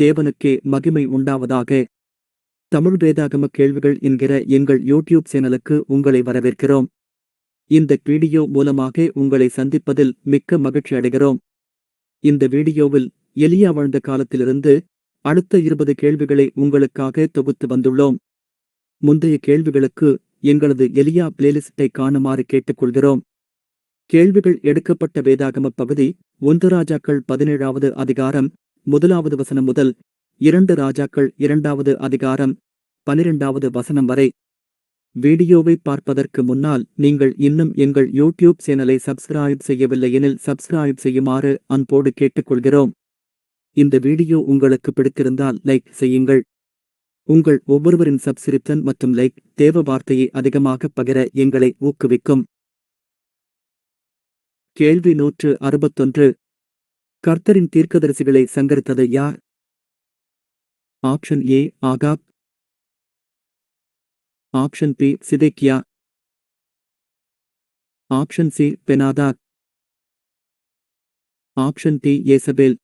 தேவனுக்கே மகிமை உண்டாவதாக. தமிழ் வேதாகம கேள்விகள் என்கிற எங்கள் யூடியூப் சேனலுக்கு உங்களை வரவேற்கிறோம். இந்த வீடியோ மூலமாக உங்களை சந்திப்பதில் மிக்க மகிழ்ச்சி அடைகிறோம். இந்த வீடியோவில் எலியா வாழ்ந்த காலத்திலிருந்து அடுத்த இருபது கேள்விகளை உங்களுக்காக தொகுத்து வந்துள்ளோம். முந்தைய கேள்விகளுக்கு எங்களது எலியா பிளேலிஸ்டை காணுமாறு கேட்டுக்கொள்கிறோம். கேள்விகள் எடுக்கப்பட்ட வேதாகம பகுதி ஒன்று ராஜாக்கள் பதினேழாவது அதிகாரம் முதலாவது வசனம் முதல் இரண்டு ராஜாக்கள் இரண்டாவது அதிகாரம் பனிரெண்டாவது வசனம் வரை. வீடியோவை பார்ப்பதற்கு முன்னால் நீங்கள் இன்னும் எங்கள் யூடியூப் சேனலை சப்ஸ்கிரைப் செய்யவில்லை எனில் சப்ஸ்கிரைப் செய்யுமாறு அன்போடு கேட்டுக்கொள்கிறோம். இந்த வீடியோ உங்களுக்கு பிடித்திருந்தால் லைக் செய்யுங்கள். உங்கள் ஒவ்வொருவரின் சப்ஸ்கிரிப்ஷன் மற்றும் லைக் தேவ வார்த்தையை அதிகமாக பகிர எங்களை ஊக்குவிக்கும். கேள்வி நூற்று அறுபத்தொன்று. கர்த்தரின் தீர்க்கதரிசிகளை சங்கரித்தது யார்? ஆப்ஷன் ஏ ஆகாப். ஆப்ஷன் பி சிதேக்கியா. ஆப்ஷன் சி பெனாதாக் ஆப்ஷன் டி ஏசபேல்.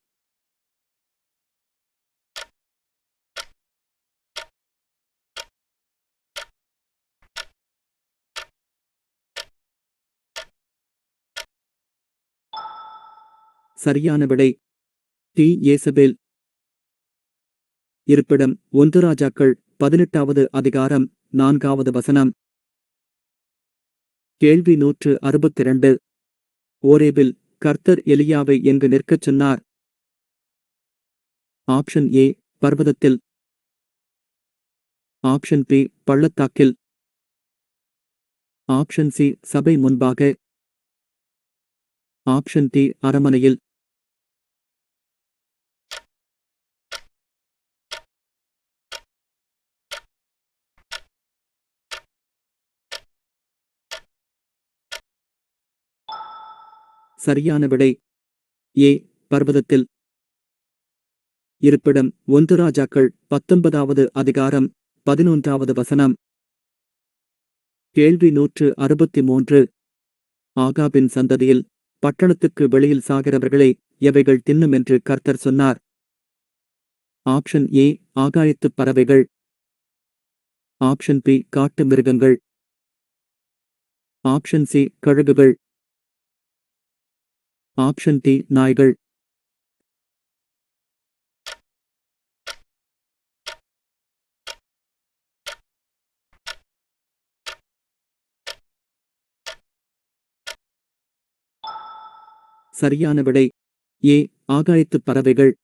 சரியான விடை. டி. ஏசபேல். இருப்பிடம் ஒன்று ராஜாக்கள் பதினெட்டாவது அதிகாரம் நான்காவது வசனம். கேள்வி நூற்று அறுபத்தி இரண்டு ஓரேபில் கர்த்தர் எலியாவை எங்கு நிற்கச் சொன்னார்? ஆப்ஷன் ஏ பர்வதத்தில். ஆப்ஷன் பி பள்ளத்தாக்கில். ஆப்ஷன் சி சபை முன்பாக. ஆப்ஷன் டி அரமனையில் சரியான விடை. ஏ. பர்வதத்தில். இருப்பிடம் ஒன்று ராஜாக்கள் பத்தொன்பதாவது அதிகாரம் பதினொன்றாவது வசனம். கேள்வி நூற்று அறுபத்தி மூன்று ஆகாபின் சந்ததியில் பட்டணத்துக்கு வெளியில் சாகிறவர்களை எவைகள் தின்னும் என்று கர்த்தர் சொன்னார். ஆப்ஷன் ஏ ஆகாயத்துப் பறவைகள். ஆப்ஷன் பி காட்டு மிருகங்கள். ஆப்ஷன் சி கழுகுகள். ஆப்ஷன் டி நாய்கள். சரியான விடை. ஏ ஆகாயத்துப் பறவைகள்.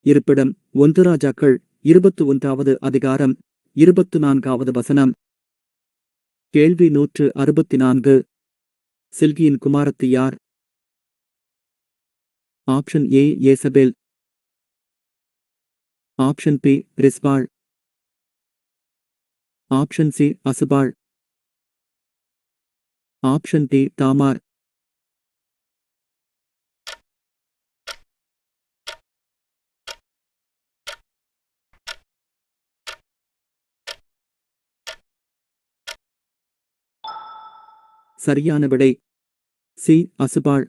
இருப்பிடம் ஒன்று ராஜாக்கள் இருபத்து ஒன்றாவது அதிகாரம் இருபத்து நான்காவது வசனம். கேள்வி நூற்று அறுபத்தி நான்கு. சில்கியின் குமாரத்து யார்? ஆப்ஷன் ஏ ஏசபேல். ஆப்ஷன் பி ரிஸ்பாள் ஆப்ஷன் சி அசுபாள் ஆப்ஷன் டி தாமார். சரியான விடை. சி அசுபாள்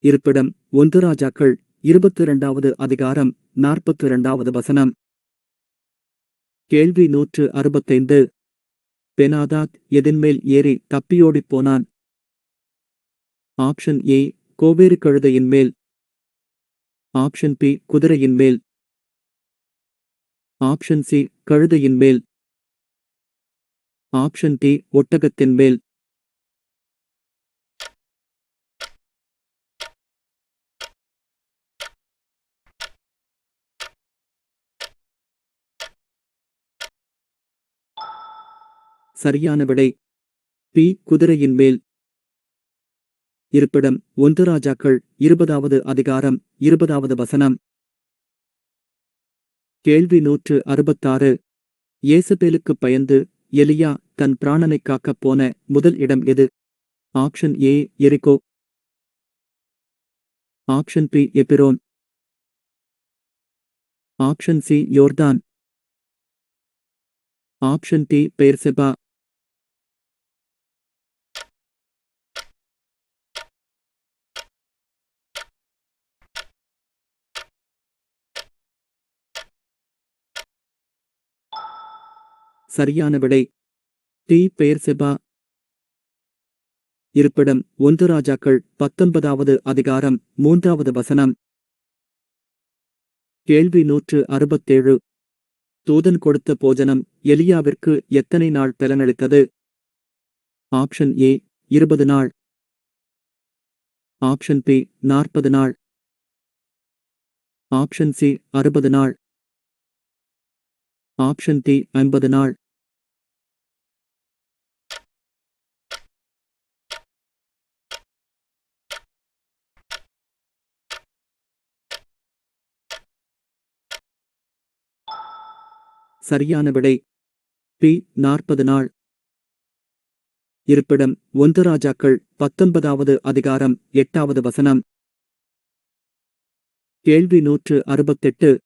இருப்பிடம் ஒன்று ராஜாக்கள் இருபத்தி இரண்டாவது அதிகாரம் நாற்பத்தி இரண்டாவது வசனம். கேள்வி நூற்று அறுபத்தைந்து. பெனாதாத் எதின்மேல் ஏறி தப்பியோடிப் போனான். ஆப்ஷன் ஏ கோவேறு கழுதையின் மேல். ஆப்ஷன் பி குதிரையின் மேல். ஆப்ஷன் சி கழுதையின் மேல். ஆப்ஷன் டி ஒட்டகத்தின் மேல். சரியான விடை. பி. குதிரையின் மேல். இருப்பிடம் ஒன்று ராஜாக்கள் இருபதாவது அதிகாரம் இருபதாவது வசனம். கேள்வி நூற்று அறுபத்தாறு. இயேசுபேலுக்கு பயந்து எலியா தன் பிராணனை காக்கப் போன முதல் இடம் எது? ஆப்ஷன் ஏ எரிகோ. ஆப்ஷன் பி எபிரோன் ஆப்ஷன் சி யோர்தான். ஆப்ஷன் டி பெயர்செபா சரியான விடை. டி. பெயர் செபா இருப்பிடம் ஒன்று ராஜாக்கள் பத்தொன்பதாவது அதிகாரம் மூன்றாவது வசனம். கேள்வி நூற்று அறுபத்தேழு. தூதன் கொடுத்த போஜனம் எலியாவிற்கு எத்தனை நாள் பலனளித்தது? ஆப்ஷன் ஏ இருபது நாள். ஆப்ஷன் பி நாற்பது நாள். ஆப்ஷன் சி அறுபது நாள். ஆப்ஷன் டி ஐம்பது நாள். சரியான விடை. பி நாற்பது நாள். இருப்பிடம் ஒன்று ராஜாக்கள் பத்தொன்பதாவது அதிகாரம் எட்டாவது வசனம். கேள்வி நூற்று அறுபத்தெட்டு.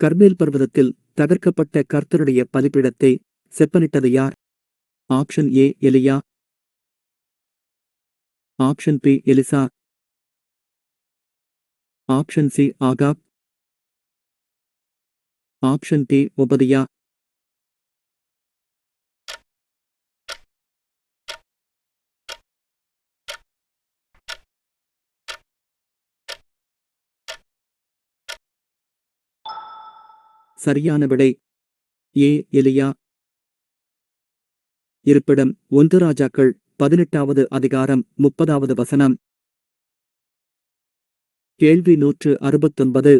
கர்மேல் பர்வதத்தில் தகர்க்கப்பட்ட கர்த்தருடைய பலிப்பிடத்தை செப்பனிட்டது யார்? ஆப்ஷன் ஏ எலியா. ஆப்ஷன் பி எலிசா. ஆப்ஷன் சி ஆகாப். ஆப்ஷன் டி உபதியா சரியான விடை. ஏ எலியா. இருப்பிடம் ஒன்று ராஜாக்கள் பதினெட்டாவது அதிகாரம் முப்பதாவது வசனம். கேள்வி நூற்று அறுபத்தொன்பது.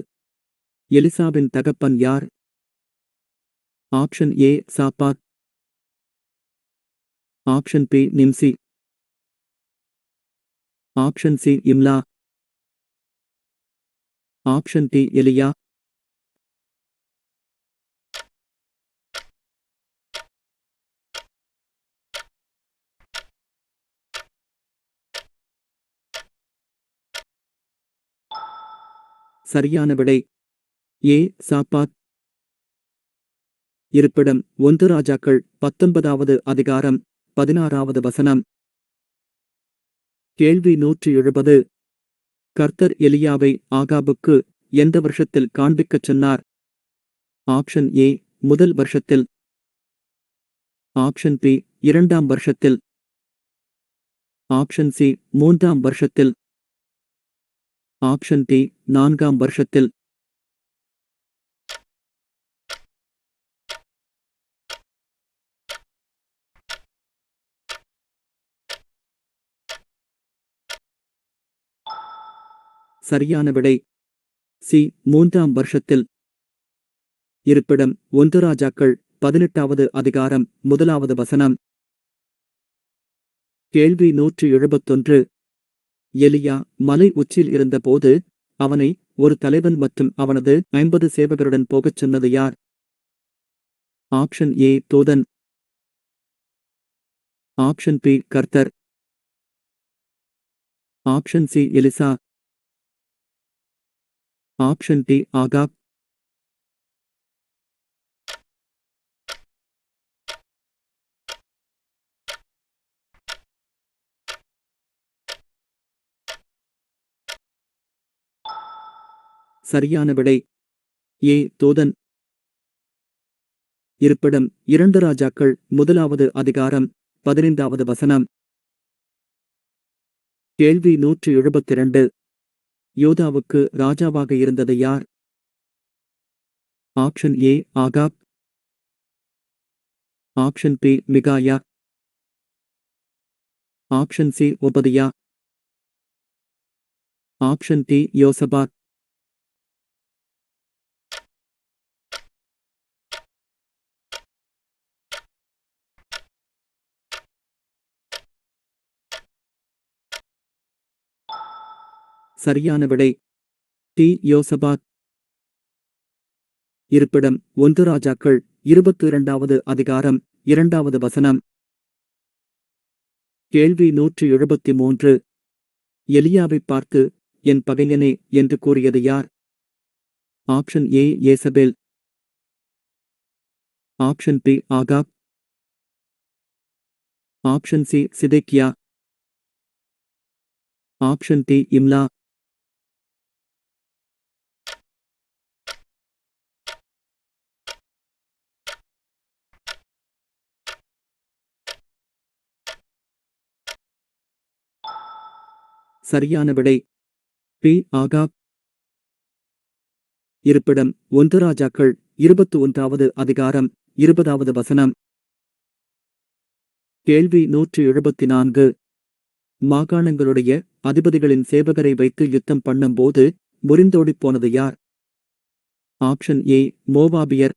எலிசாவின் தகப்பன் யார்? ஆப்ஷன் ஏ சாப்பாத். ஆப்ஷன் பி நிம்சி. ஆப்ஷன் சி இம்லா. ஆப்ஷன் டி எலியா. சரியான விடை. ஏ சாப்பாத். இருப்பிடம் ஒன்று ராஜாக்கள் பத்தொன்பதாவது அதிகாரம் பதினாறாவது வசனம். கேள்வி நூற்றி எழுபது. கர்த்தர் எலியாவை ஆகாபுக்கு எந்த வருஷத்தில் காண்பிக்கச் சொன்னார்? ஆப்ஷன் ஏ முதல் வருஷத்தில். ஆப்ஷன் பி இரண்டாம் வருஷத்தில். ஆப்ஷன் சி மூன்றாம் வருஷத்தில். ஆப்ஷன் டி நான்காம் வருஷத்தில். சரியான விடை. சி மூன்றாம் வருஷத்தில். இருப்பிடம் ஒன்று ராஜாக்கள் பதினெட்டாவது அதிகாரம் முதலாவது வசனம். கேள்வி நூற்று எழுபத்தொன்று. எலியா மலை உச்சியில் இருந்தபோது அவனை ஒரு தலைவன் மற்றும் அவனது ஐம்பது சேவகருடன் போகச் சொன்னது யார்? ஆப்ஷன் ஏ தூதன். ஆப்ஷன் பி கர்த்தர். ஆப்ஷன் சி எலிசா. ஆப்ஷன் டி ஆகாப். சரியான விடை. ஏ தோதன். இருப்பிடம் இரண்டு ராஜாக்கள் முதலாவது அதிகாரம் பதினைந்தாவது வசனம். கேள்வி நூற்று எழுபத்திரண்டு. யோதாவுக்கு ராஜாவாக இருந்தது யார்? ஆப்ஷன் ஏ ஆகாப். ஆப்ஷன் பி மிகாயா. ஆப்ஷன் சி ஒபதியா. ஆப்ஷன் டி யோசபாத். சரியான விடை. டி. யோசபாத். இருப்பிடம் ஒன்று ராஜாக்கள் இருபத்தி இரண்டாவது அதிகாரம் இரண்டாவது வசனம். கேள்வி நூற்று எழுபத்தி மூன்று. எலியாவை பார்த்து என் பகைஞனே என்று கூறியது யார்? ஆப்ஷன் ஏ ஏசபேல். ஆப்ஷன் பி ஆகாப். ஆப்ஷன் சி சிதேக்கியா. ஆப்ஷன் டி இம்லா. சரியான விடை. பி. ஆகா இருப்பிடம் ஒன்று ராஜாக்கள் இருபத்து ஒன்றாவது அதிகாரம் இருபதாவது வசனம். கேள்வி நூற்று எழுபத்தி நான்கு மாகாணங்களுடைய அதிபதிகளின் சேவகரை வைத்து யுத்தம் பண்ணும்போது முறிந்தோடிப் போனது யார்? ஆப்ஷன் ஏ மோவாபியர்.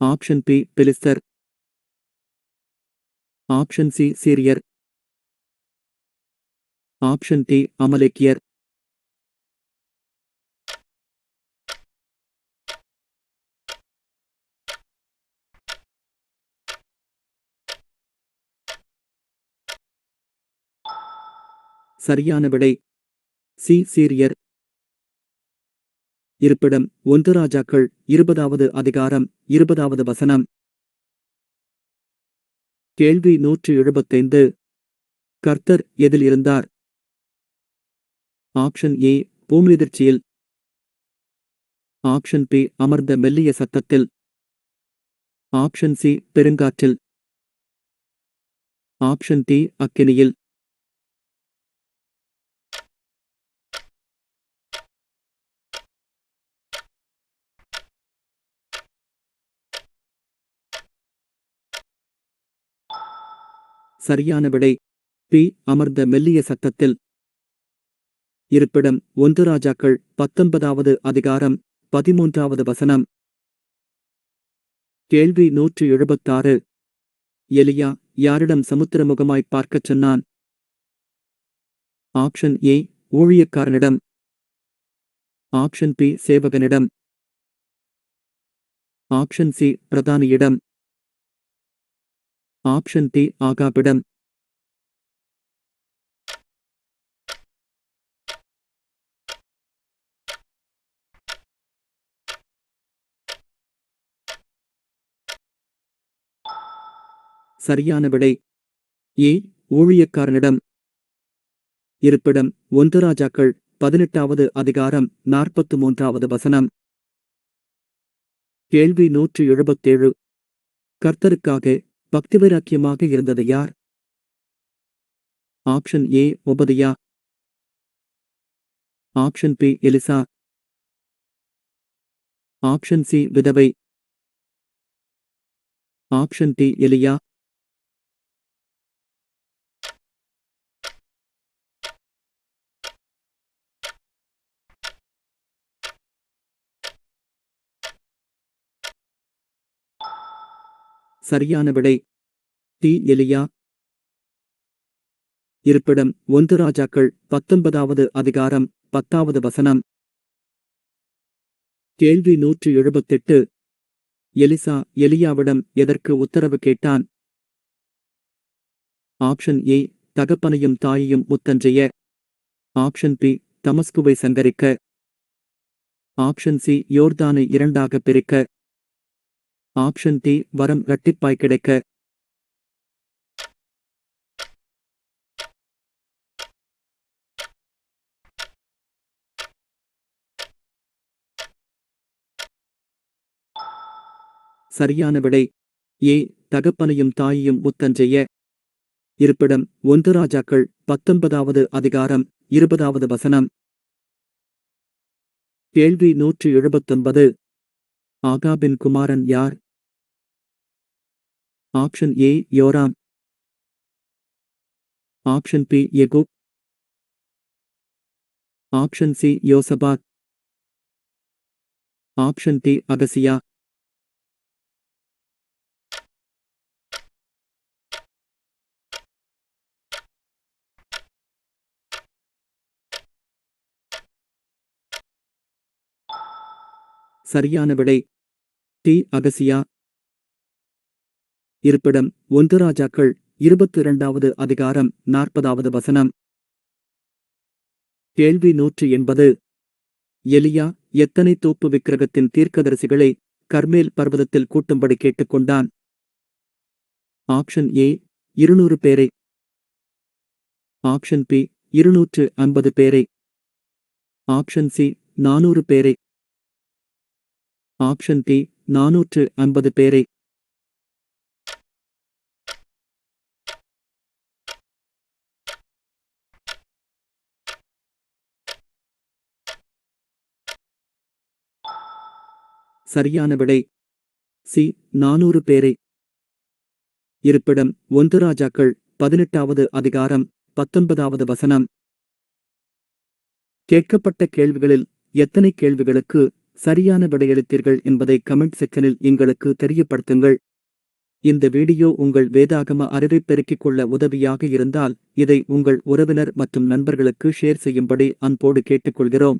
ஆப்ஷன் பி பெலிஸ்தர். ஆப்ஷன் சி சீரியர். ஆப்ஷன் டி அமலேக்கியர். சரியான விடை. சி சீரியர். இருப்பிடம் ஒன்று ராஜாக்கள் இருபதாவது அதிகாரம் இருபதாவது வசனம். கேள்வி நூற்று எழுபத்தைந்து. கர்த்தர் எதில் இருந்தார்? ஆப்ஷன் ஏ பூமிதிர்ச்சியில் ஆப்ஷன் பி அமர்ந்த மெல்லிய சத்தத்தில். ஆப்ஷன் சி பெருங்காற்றில். ஆப்ஷன் டி அக்கினியில். சரியான விடை. பி அமர்ந்த மெல்லிய சத்தத்தில். இருப்பிடம் ஒன்று ராஜாக்கள் பத்தொன்பதாவது அதிகாரம் பதிமூன்றாவது வசனம். கேள்வி நூற்று எழுபத்தாறு. எலியா யாரிடம் சமுத்திரமுகமாய் பார்க்கச் சொன்னான்? ஆப்ஷன் ஏ ஊழியக்காரனிடம். ஆப்ஷன் பி சேவகனிடம். ஆப்ஷன் சி பிரதானியிடம். ஆப்ஷன் டி ஆகாபிடம். சரியான விடை. ஏ ஊழியக்காரனிடம். இருப்பிடம் ஒன்று ராஜாக்கள் பதினெட்டாவது அதிகாரம் நாற்பத்து மூன்றாவது வசனம். கேள்வி நூற்று எழுபத்தேழு. கர்த்தருக்காக பக்திவைராக்கியமாக இருந்தது யார்? ஆப்ஷன் ஏ ஒபதியா. ஆப்ஷன் பி எலிசா. ஆப்ஷன் சி விதவை. ஆப்ஷன் டி எலியா. சரியான விடை. டி எலியா. இருப்பிடம் ஒன்று ராஜாக்கள் பத்தொன்பதாவது அதிகாரம் பத்தாவது வசனம். கேள்வி நூற்று எழுபத்தெட்டு. எலிசா எலியாவிடம் எதற்கு உத்தரவு கேட்டான்? ஆப்ஷன் ஏ தகப்பனையும் தாயையும் முத்தஞ்செய்ய ஆப்ஷன் பி தமஸ்குவை சங்கரிக்க. ஆப்ஷன் சி யோர்தானை இரண்டாக பிரிக்க. ஆப்ஷன் டி வரம் இரட்டிப்பாய் கிடைக்க. சரியான விடை. ஏ தகப்பனையும் தாயையும் முத்தஞ்செய்ய. இருப்பிடம் ஒன்று ராஜாக்கள் பத்தொன்பதாவது அதிகாரம் இருபதாவது வசனம். கேள்வி நூற்றி எழுபத்தொன்பது. ஆகாபின் குமாரன் யார்? ஆப்ஷன் ஏ யோராம் ஆப்ஷன் பி எகு ஆப்ஷன் சி யோசபாத் ஆப்ஷன் டி அகசியா சரியான விடை. டி அகசியா இருப்பிடம் ஒன்று ராஜாக்கள் இருபத்தி இரண்டாவது அதிகாரம் நாற்பதாவது வசனம். கேள்வி நூற்று எண்பது. எலியா எத்தனை தோப்பு விக்கிரகத்தின் தீர்க்கதரிசிகளை கர்மேல் பர்வதத்தில் கூட்டும்படி கேட்டுக்கொண்டான்? ஆப்ஷன் ஏ இருநூறு பேரை. ஆப்ஷன் பி இருநூற்று ஐம்பது பேரை. ஆப்ஷன் சி நானூறு பேரை. ஆப்ஷன் டி நானூற்று ஐம்பது பேரை. சரியான விடை. சி நானூறு பேரை. இருப்பிடம் ஒன்று ராஜாக்கள் பதினெட்டாவது அதிகாரம் பத்தொன்பதாவது வசனம். கேட்கப்பட்ட கேள்விகளில் எத்தனை கேள்விகளுக்கு சரியான விடையளித்தீர்கள் என்பதை கமெண்ட் செக்ஷனில் எங்களுக்கு தெரியப்படுத்துங்கள். இந்த வீடியோ உங்கள் வேதாகம அறிவை பெருக்கிக் கொள்ள உதவியாக இருந்தால் இதை உங்கள் உறவினர் மற்றும் நண்பர்களுக்கு ஷேர் செய்யும்படி அன்போடு கேட்டுக்கொள்கிறோம்.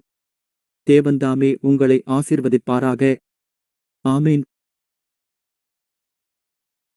தேவன்தாமே உங்களை ஆசீர்வதிப்பாராக. ஆமீன்